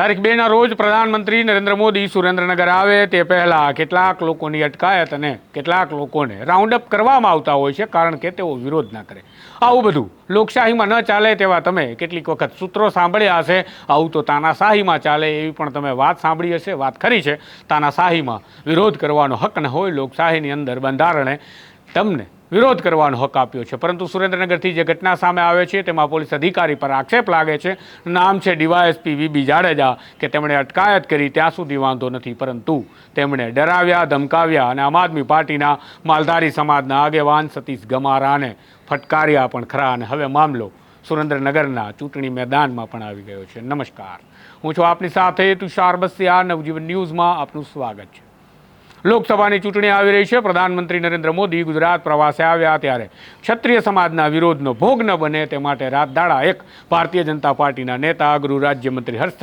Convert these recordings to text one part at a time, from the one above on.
તારીખ બેના રોજ પ્રધાનમંત્રી નરેન્દ્ર મોદી સુરેન્દ્રનગર આવે, તે પહેલાં કેટલાક લોકોની અટકાયત અને કેટલાક લોકોને રાઉન્ડ અપ કરવામાં આવતા હોય છે, કારણ કે તેઓ વિરોધ ના કરે. આવું બધું લોકશાહીમાં ન ચાલે તેવા તમે કેટલીક વખત સૂત્રો સાંભળ્યા હશે, આવું તો તાનાશાહીમાં ચાલે એવી પણ તમે વાત સાંભળી હશે, વાત ખરી છે. તાનાશાહીમાં વિરોધ કરવાનો હક ન હોય, લોકશાહીની અંદર બંધારણે તમને વિરોધ કરવાનો હક આપ્યો છે. પરંતુ સુરેન્દ્રનગરથી જે ઘટના સામે આવે છે, તેમાં પોલીસ અધિકારી પર આક્ષેપ લાગે છે. નામ છે ડીવાયએસપી વીબી જાડેજા, કે તેમણે અટકાયત કરી, ત્યાં સુધી વાંધો નથી. પરંતુ તેમણે ડરાવ્યા, ધમકાવ્યા અને આમ આદમી પાર્ટીના માલધારી સમાજના આગેવાન સતીશ ગમારાને ફટકાર્યા પણ ખરા. અને હવે મામલો સુરેન્દ્રનગરના ચૂંટણી મેદાનમાં પણ આવી ગયો છે. નમસ્કાર. હું છું આપની સાથે તુષાર બસિયા. નવજીવન ન્યૂઝમાં આપનું સ્વાગત છે. લોકસભાની ચૂંટણી આવી રહી છે. પ્રધાનમંત્રી નરેન્દ્ર મોદી ગુજરાત પ્રવાસે આવ્યા ત્યારે ક્ષત્રિય સમાજના વિરોધનો ભોગ ન બને તે માટે રાતદાડા એક ભારતીય જનતા પાર્ટીના નેતા, ગૃહ રાજ્યમંત્રી હર્ષ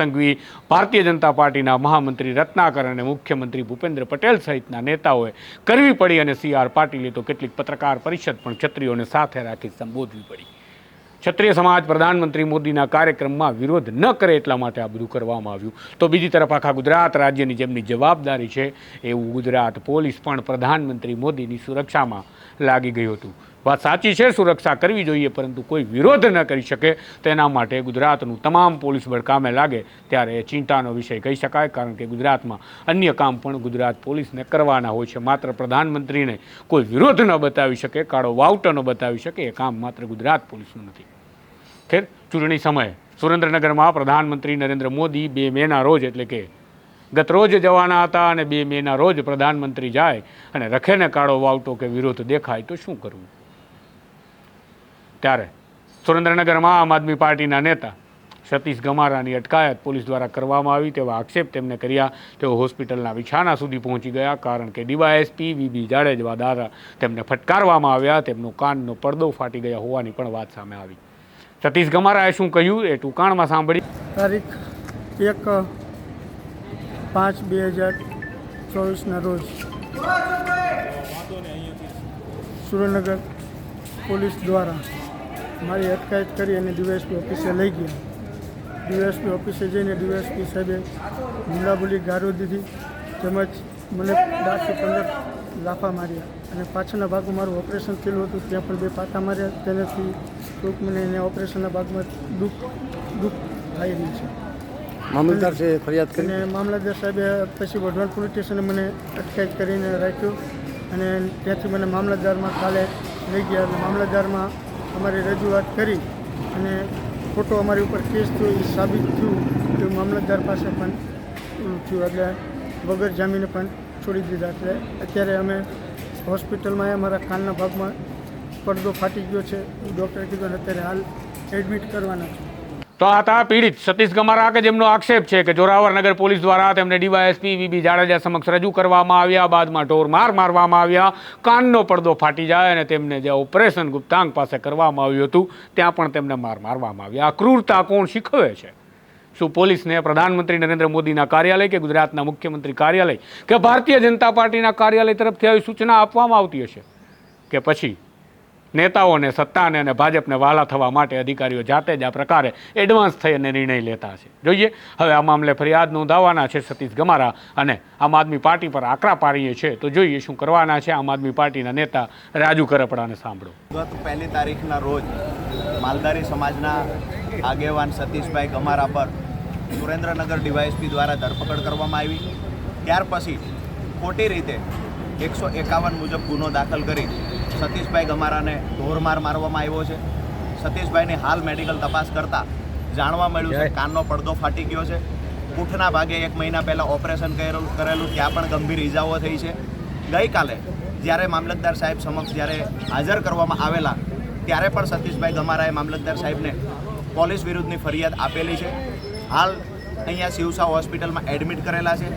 ભારતીય જનતા પાર્ટીના મહામંત્રી રત્નાકર અને મુખ્યમંત્રી ભૂપેન્દ્ર પટેલ સહિતના નેતાઓએ કરવી પડી અને સી આર પાટીલે તો કેટલીક પત્રકાર પરિષદ પણ ક્ષત્રિયોને સાથે રાખી સંબોધવી પડી. ક્ષત્રિય સમાજ પ્રધાનમંત્રી મોદીના કાર્યક્રમમાં વિરોધ ન કરે એટલા માટે આ બધું કરવામાં આવ્યું. તો બીજી તરફ આખા ગુજરાત રાજ્યની જેમની જવાબદારી છે, એવું ગુજરાત પોલીસ પણ પ્રધાનમંત્રી મોદીની સુરક્ષામાં લાગી ગયું હતું. વાત સાચી છે, સુરક્ષા કરવી જોઈએ, પરંતુ કોઈ વિરોધ ન કરી શકે. તેના માટે ગુજરાતનું તમામ પોલીસ બળ કામે લાગે ત્યારે એ ચિંતાનો વિષય કહી શકાય, કારણ કે ગુજરાતમાં અન્ય કામ પણ ગુજરાત પોલીસને કરવાના હોય છે. માત્ર પ્રધાનમંત્રીને કોઈ વિરોધ ન બતાવી શકે, કાળો વાવટો ન બતાવી શકે, એ કામ માત્ર ગુજરાત પોલીસનું નથી. ખેર, ચૂંટણી સમયે સુરેન્દ્રનગરમાં પ્રધાનમંત્રી નરેન્દ્ર મોદી બે મેના રોજ એટલે કે ગત રોજ જવાના હતા અને બે મેના રોજ પ્રધાનમંત્રી જાય અને રખેને કાળો વાવટો કે વિરોધ દેખાય તો શું કરવું? ત્યારે સુરેન્દ્રનગરમાં આમ આદમી પાર્ટીના નેતા સતીશ ગમારાની અટકાયત પોલીસ દ્વારા કરવામાં આવી તેવા આક્ષેપ તેમને કર્યા. તેઓ હોસ્પિટલના વિછાના સુધી પહોંચી ગયા કારણ કે ડીવાયએસપી વીબી જાડેજવા દ્વારા તેમને ફટકારવામાં આવ્યા. તેમનો કાનનો પડદો ફાટી ગયા હોવાની પણ વાત સામે આવી. સતીશ ગમારાએ શું કહ્યું એ ટૂંકાણમાં સાંભળી. તારીખ એક પાંચ બે હજાર ચોવીસના રોજ સુરેન્દ્રનગર પોલીસ દ્વારા મારી અટકાયત કરી અને ડીવાયએસપી ઓફિસે લઈ ગયા. ડીવાયએસપી ઓફિસે જઈને ડીવાયએસપી સાહેબે હુમલાબોલી ગારો દીધી તેમજ મને દસથી પંદર લાફા માર્યા અને પાછળના ભાગમાં મારું ઓપરેશન થયેલું હતું ત્યાં પણ બે પાટા માર્યા. તેનાથી ટૂંક મને એને ઓપરેશનના ભાગમાં દુઃખ દુઃખ થઈ રહ્યું છે. મામલતદાર છે ફરિયાદ કરીને મામલતદાર સાહેબે પછી વઢવાણ પોલીસ સ્ટેશને મને અટકાયત કરીને રાખ્યો અને ત્યાંથી મને મામલતદારમાં કાલે લઈ ગયા અને મામલતદારમાં અમારી રજૂઆત કરી અને ખોટો અમારી ઉપર કેસ થયો એ સાબિત થયું. કે મામલતદાર પાસે પણ થયું, એટલે વગર જામીને પણ છોડી દીધા. એટલે અત્યારે અમે હોસ્પિટલમાં અમારા કાનના ભાગમાં પડદો ફાટી ગયો છે. ડૉક્ટરે કીધું અત્યારે હાલ એડમિટ કરવાના છે. તો આ હતા પીડિત સતીશ ગમારા કે જેમનો આક્ષેપ છે કે જોરાવરનગર પોલીસ દ્વારા તેમને ડીવાયએસપી વીબી જાડેજા સમક્ષ રજૂ કરવામાં આવ્યા, બાદમાં ઢોર માર મારવામાં આવ્યા, કાનનો પડદો ફાટી જાય અને તેમને જે ઓપરેશન ગુપ્તાંગ પાસે કરવામાં આવ્યું હતું, ત્યાં પણ તેમને માર મારવામાં આવ્યા. આ ક્રૂરતા કોણ શીખવે છે? શું પોલીસને પ્રધાનમંત્રી નરેન્દ્ર મોદીના કાર્યાલય કે ગુજરાતના મુખ્યમંત્રી કાર્યાલય કે ભારતીય જનતા પાર્ટીના કાર્યાલય તરફથી આવી સૂચના આપવામાં આવતી હશે? કે પછી નેતાઓને, સત્તાને અને ભાજપને વહાલા થવા માટે અધિકારીઓ જાતે જ આ પ્રકારે એડવાન્સ થઈને નિર્ણય લેતા છે. જોઈએ, હવે આ મામલે ફરિયાદ નોંધાવવાના છે સતીશ ગમારા અને આમ આદમી પાર્ટી પર આકરા પાડીએ છે. તો જોઈએ શું કરવાના છે આમ આદમી પાર્ટીના નેતા રાજુ કરપડાને સાંભળો. ગત પહેલી તારીખના રોજ માલધારી સમાજના આગેવાન સતીશભાઈ ગમારા પર સુરેન્દ્રનગર ડીવાયએસપી દ્વારા ધરપકડ કરવામાં આવી. ત્યાર પછી ખોટી રીતે એકસો એકાવન મુજબ ગુનો દાખલ કરી સતીશભાઈ ગમારાને ઢોરમાર મારવામાં આવ્યો છે. સતીશભાઈની હાલ મેડિકલ તપાસ કરતાં જાણવા મળ્યું છે કાનનો પડદો ફાટી ગયો છે. પૂંઠના ભાગે એક મહિના પહેલાં ઓપરેશન કરેલું કરેલું ત્યાં પણ ગંભીર ઈજાઓ થઈ છે. ગઈકાલે જ્યારે મામલતદાર સાહેબ સમક્ષ જ્યારે હાજર કરવામાં આવેલા ત્યારે પણ સતીશભાઈ ગમારાએ મામલતદાર સાહેબને પોલીસ વિરુદ્ધની ફરિયાદ આપેલી છે. હાલ અહીંયા શિવસા હોસ્પિટલમાં એડમિટ કરેલા છે.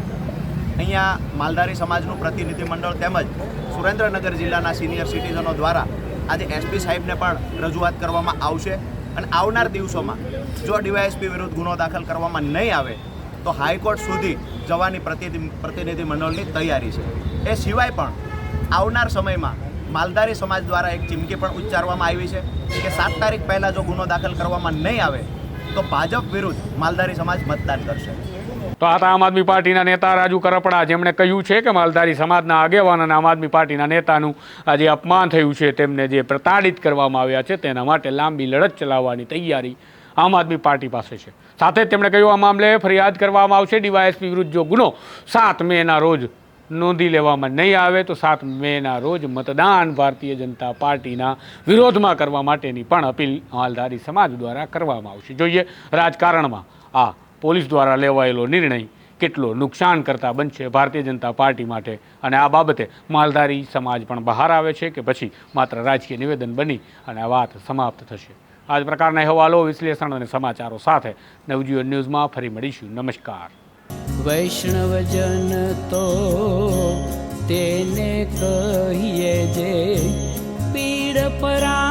અહીંયા માલધારી સમાજનું પ્રતિનિધિમંડળ તેમજ સુરેન્દ્રનગર જિલ્લાના સિનિયર સિટીઝનો દ્વારા આજે એસપી સાહેબને પણ રજૂઆત કરવામાં આવશે અને આવનાર દિવસોમાં જો ડીવાયએસપી વિરુદ્ધ ગુનો દાખલ કરવામાં નહીં આવે તો હાઈકોર્ટ સુધી જવાની પ્રતિનિધિ પ્રતિનિધિ મંડળની તૈયારી છે. એ સિવાય પણ આવનાર સમયમાં માલધારી સમાજ દ્વારા એક ચીમકી પણ ઉચ્ચારવામાં આવી છે કે સાત તારીખ પહેલાં જો ગુનો દાખલ કરવામાં નહીં આવે તો ભાજપ વિરુદ્ધ માલધારી સમાજ મતદાન કરશે. તો આ આમ આદમી પાર્ટીના નેતા રાજુ કરપડા, જેમણે કહ્યું છે કે માલધારી સમાજના આગેવાન અને આમ આદમી પાર્ટીના નેતાનું આજે અપમાન થયું છે, તેમને જે પ્રતાડિત કરવામાં આવ્યા છે, તેના માટે લાંબી લડત ચલાવવાની તૈયારી આમ આદમી પાર્ટી પાસે છે. સાથે તેમણે કહ્યું, આ મામલે ફરિયાદ કરવામાં આવશે. ડીવાયએસપી વિરુદ્ધ જો ગુનો સાત મેના રોજ નોંધી લેવામાં નહીં આવે, તો સાત મેના રોજ મતદાન ભારતીય જનતા પાર્ટીના વિરોધમાં કરવા માટેની પણ અપીલ માલધારી સમાજ દ્વારા કરવામાં આવશે. જોઈએ રાજકારણમાં આ પોલીસ દ્વારા લેવાયેલો નિર્ણય કેટલો નુકસાન કરતા બનશે ભારતીય જનતા પાર્ટી માટે? અને આ બાબતે માલધારી સમાજ પણ બહાર આવે છે કે પછી માત્ર રાજકીય નિવેદન બની અને આ વાત સમાપ્ત થશે? આ જ પ્રકારના અહેવાલો, વિશ્લેષણ અને સમાચારો સાથે નવજીવન ન્યૂઝમાં ફરી મળીશું. નમસ્કાર. વૈષ્ણવજન તો તેને કહીએ જે પીડ પરાઈ